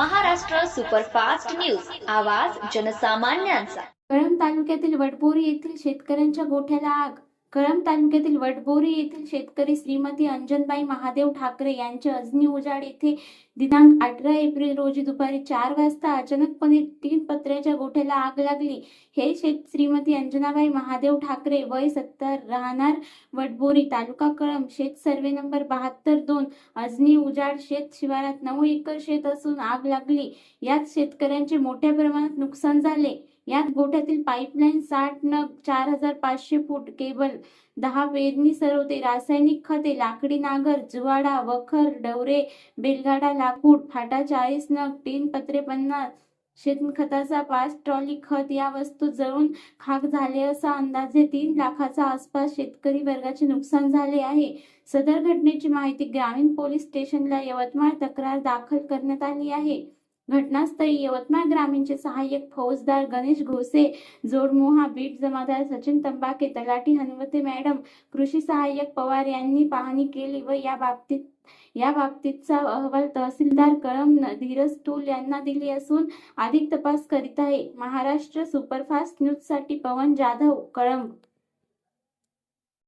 Maharashtra superfast news. आवाज जनसामान्यांचा. कळंब तालुक्यातील वडपोरी येथील शेतकऱ्यांच्या गोठ्याला आग. कळंब तालुक्यातील वडबोरी येथील शेतकरी श्रीमती अंजनबाई महादेव ठाकरे यांच्या अजनी उजाड येथे दिनांक अठरा एप्रिल रोजी दुपारी चार वाजता अचानकपणे तीन पत्र्याच्या गोठ्याला आग लागली. हे शेत श्रीमती अंजनाबाई महादेव ठाकरे वय सत्तर राहणार वडबोरी तालुका कळंब शेत सर्वे नंबर बहात्तर दोन अजनी उजाड शेत शिवारात नऊ एकर शेत असून आग लागली. यात शेतकऱ्यांचे मोठ्या प्रमाणात नुकसान झाले. यात गोठ्यातील पाईपलाईन साठ नग चार हजार पाचशे फूट केबल दहा वेदनी सरवते रासायनिक खते लाकडी नागर जुवाडा वखर डवरे बेलगाडा लाकूड फाटा चाळीस नग तीन पत्रे पन्नास शेणखताचा पाच ट्रॉली खत या वस्तू जळून खाक झाले असा अंदाजे तीन लाखाचा आसपास शेतकरी वर्गाचे नुकसान झाले आहे. सदर घटनेची माहिती ग्रामीण पोलीस स्टेशनला यवतमाळ तक्रार दाखल करण्यात आली आहे. घटनास्थळी यवतमाळ ग्रामीणचे सहाय्यक फौजदार गणेश घोसे जोडमोहा बीट जमादार सचिन तंबाके तलाठी हनुमते मॅडम कृषी सहाय्यक पवार यांनी पाहणी केली व या बाबतीत या बाबतीतचा अहवाल तहसीलदार कळम धीरज टूल यांना दिली असून अधिक तपास करीत आहे. महाराष्ट्र सुपरफास्ट न्यूजसाठी पवन जाधव कळंब